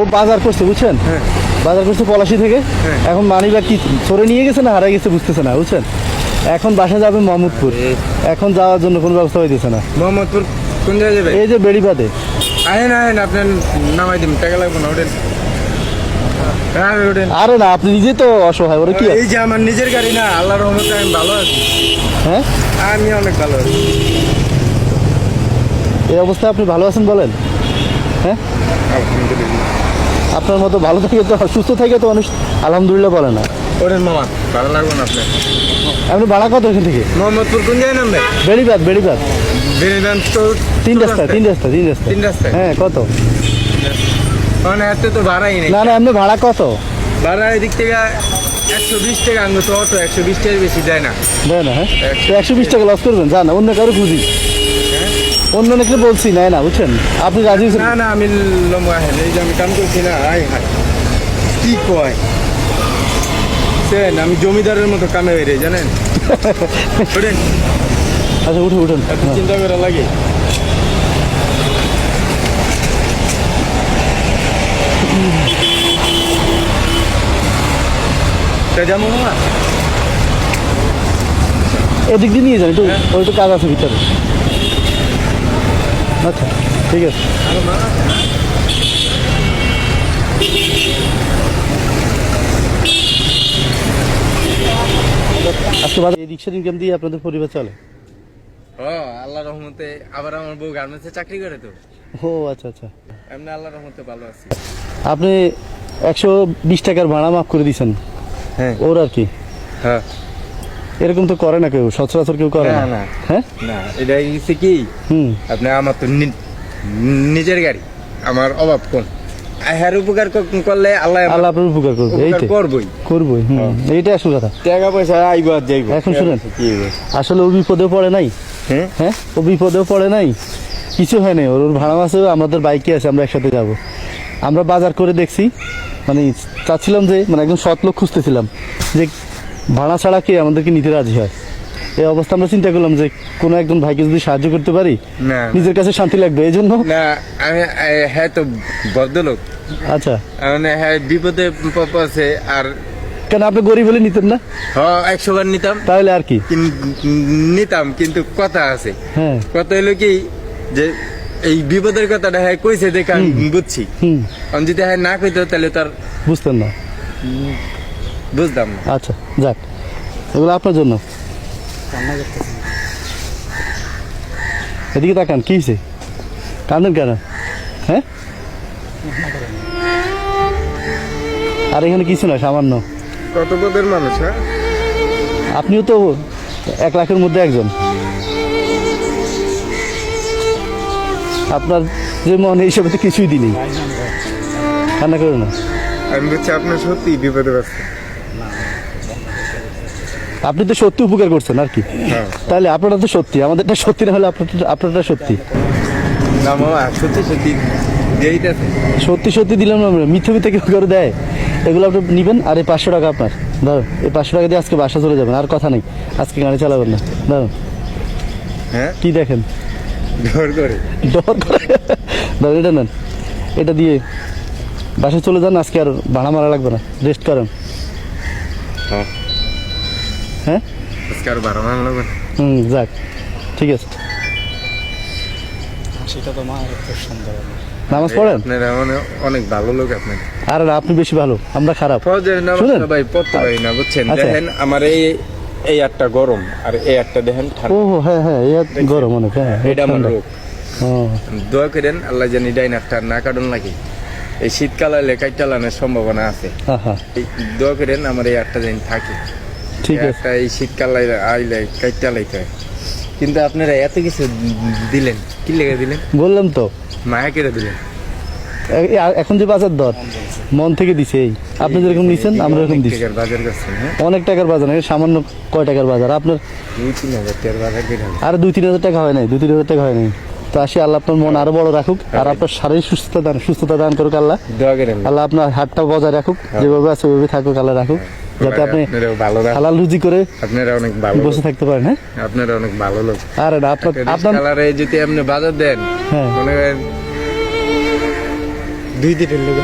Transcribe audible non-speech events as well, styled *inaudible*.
ও বাজার করছে বুঝছেন? হ্যাঁ। বাজার করছে পলাশি থেকে। হ্যাঁ। এখন মানি ব্যাগ কি সরে নিয়ে গেছে না হারাই গেছে বুঝতেছে না বুঝছেন? এখন বাসা যাবে মোহাম্মদপুর। এখন যাওয়ার জন্য কোনো ব্যবস্থা হয়ে হইতেছে না। মোহাম্মদপুর কোন জায়গায় যাবে? এই যে বেড়িবাদে আহেন আহেন আপনার নামাই দিন টাকা লাগবে না ওঠেন। হ্যাঁ আরে না আপনি নিজে তো অসহায় ওরা কি এই যে আমার নিজের গাড়ি না আল্লাহর রহমতে আমি ভালো আছি। হ্যাঁ? আমি অনেক ভালো আছি। এই অবস্থায় আপনি ভালো আছেন বলেন। হ্যাঁ? আপনার মতো ভালো থাকে তো সুস্থ থাকে তো মানুষ আলহামদুলিল্লাহ বলে না। ওঠেন মামা ভালো লাগবে না আপনার? আপনি ভাড়া কত এখান থেকে? মোহাম্মদপুর কোন জায়গায় নামবে বেড়িবাদ বেড়িবাদ বেরিদান তো তিন রাস্তা তিন রাস্তা তিন রাস্তা তিন রাস্তায়? হ্যাঁ কত? মানে এত তো ভাড়াই নেই। না না আপনি ভাড়া কত? ভাড়া এদিক থেকে একশো বিশ টাকা আনব তো অটো একশো বিশ টাকার বেশি দেয় না। দেয় না হ্যাঁ? একশো- একশো বিশ টাকা লস করবেন জান অন্য কারও খুঁজি। অন্য অনেকে বলছি নাই না বুঝছেন? আপনি রাজি না না আমি লম্বা হেন এই যে আমি কাম করছি না আই হাই কি কয়? সেন আমি জমিদারের মতো কামে বেরে জানেন? *laughs* ওঠেন। আচ্ছা উঠে উঠুন। হ্যাঁ। চিন্তা করা লাগে। যেমন না এদিক দিয়ে নিয়ে যান একটু ওই তো কাজ আছে ভিতরে। আচ্ছা ঠিক আছে। আজকে বাজার এই রিক্সার ইনকাম দিয়ে আপনাদের পরিবার চলে। ও আল্লাহ রহমতে আবার আমার বউ গার্মেন্টসে চাকরি করে তো। ও আচ্ছা আচ্ছা। এমনি আল্লাহ রহমতে ভালো আছি। আপনি একশো বিশ টাকার ভাড়া মাফ করে দিয়েছেন। হ্যাঁ। ওর আর কি। হ্যাঁ। এরকম তো করে না কেউ সচরাচর কেউ করে না, না। হ্যাঁ? না এটা হচ্ছে কি? হুম। আপনি আমার তো নিজের গাড়ি আমার অভাব কম। হ্যার উপকার করলে আল্লাহ আল্লাহ আপনার উপকার করবে এই উপকার তো করবই। করবোই হুম এইটাই আসল কথা। টাকা পয়সা আইব আর যাইব। এখন শুনেন। কি আসলে ও বিপদেও পড়ে নাই। হ্যাঁ? হ্যাঁ? ও বিপদেও পড়ে নাই। কিছু হয় নাই ওর ওর ভাড়া আছে আমাদের বাইকে আছে আমরা একসাথে যাব। আমরা বাজার করে দেখছি মানে চাচ্ছিলাম যে মানে একদম সৎ লোক খুঁজতেছিলাম যে ভাড়া ছাড়া কে আমাদেরকে নিতে রাজি হয়? এই অবস্থা আমরা চিন্তা করলাম যে কোনো একজন ভাইকে যদি সাহায্য করতে পারি না। নিজের কাছে শান্তি লাগবে এই জন্য? না আমি হ্যাঁ তো ভদ্রলোক। আচ্ছা। মানে হ্যাঁ বিপদে পড়ছে আর কেন আপনি গরিব হলে নিতেন না? হ একশো বার নিতাম। তাহলে আর কি? নিতাম কিন্তু কথা আছে। হ্যাঁ। কথা হলো কি যে এই বিপদের কথাটা হ্যাঁ কইছে দেখে আমি বুঝছি। আমি যদি হ্যাঁ না কইতো তাহলে তার বুঝতেন না। বুঝতাম আচ্ছা যাক। এগুলো আপনার জন্য। এদিকে তাকান কি হয়েছে কান্দেন কেন? হ্যাঁ? আর এখানে কিছু না সামান্য। কত পদের মানুষ হ্যাঁ? আপনিও তো এক লাখের মধ্যে একজন। আপনার যে মনে হিসাবে তো কিছুই দিনি কান্না করো না। আমি বলছি আপনার সত্যি বিপদে ব্যস্ত। আপনি তো সত্যি উপকার করছেন আর কি? হ্যাঁ। তাহলে আপনারা তো সত্যি আমাদেরটা সত্যি না হলে আপনারটা আপনারটা সত্যি? না মামা সত্যি সত্যি সত্যি সত্যি দিলাম না আমরা। মিথ্যে মিথ্যে কেউ করে দেয়? এগুলো আপনি নিবেন আর এই পাঁচশো টাকা আপনার। ধরুন এই পাঁচশো টাকা দিয়ে আজকে বাসা চলে যাবেন আর কথা নেই। আজকে গাড়ি চালাবেন না। ধরুন হ্যাঁ? কি দেখেন? ডর করে। ডর করে? ধরুন এটা নেন। এটা দিয়ে বাসায় চলে যান আজকে আর ভাড়া মারা লাগবে না। রেস্ট করেন। হ্যাঁ। হ্যাঁ? আজকে আর বারো লাগবে। হুম যাক ঠিক আছে। সেটা তো মা খুব সুন্দর নামাজ পড়েন? আপনারা মানে অনেক ভালো লোক আপনার আর না, আপনি বেশি ভালো আমরা খারাপ। শুনেন? ভাই পড়তে পারি না বুঝছেন? আচ্ছা। দেখেন আমার এই এই একটা গরম আর এই একটা দেখেন ও ঠান্ডা হ্যাঁ হ্যাঁ এই গরম অনেক হ্যাঁ এটা আমার রোগ। দোয়া করেন আল্লাহ জানি ডাইনারটা না কাটন লাগে এই শীতকাল কাইট চালানোর সম্ভাবনা আছে। হ্যাঁ হ্যাঁ এই দোয়া করেন আমার এই একটা দিন থাকে। ঠিক আছে। এই শীতকাল আইলে কাইট চালাইতে হয়। কিন্তু আপনারা এত কিছু দিলেন কি লেগে দিলেন? বললাম তো। মায়া কেটে দিলেন? এখন যে বাজার দর মন থেকে দিছে এই। আপনি যেরকম নিছেন আমরা এরকম করছেন হ্যাঁ? অনেক টাকার বাজার না সামান্য কয় টাকার বাজার? আপনার দুই তিন হাজার টাকার বাজার আর দুই তিন হাজার টাকা হয় নাই দুই তিন হাজার টাকা হয় নাই। তো আসি আল্লাহ আপনার মন আরও বড় রাখুক আর আপনার শারীরিক সুস্থতা দান সুস্থতা দান করুক আল্লাহ। আল্লাহ আপনার হাতটা বজায় রাখুক যেভাবে আছে ওইভাবে থাকুক আল্লাহ রাখুক। যাতে আপনি হালাল রুজি করে আপনারা অনেক ভালো বসে থাকতে পারেন হ্যাঁ? আপনারা অনেক ভালো লোক। আর না আপনার আপনার কালারে যদি আপনি বাজার দেন হ্যাঁ। মনে করেন দুই দিনের লোক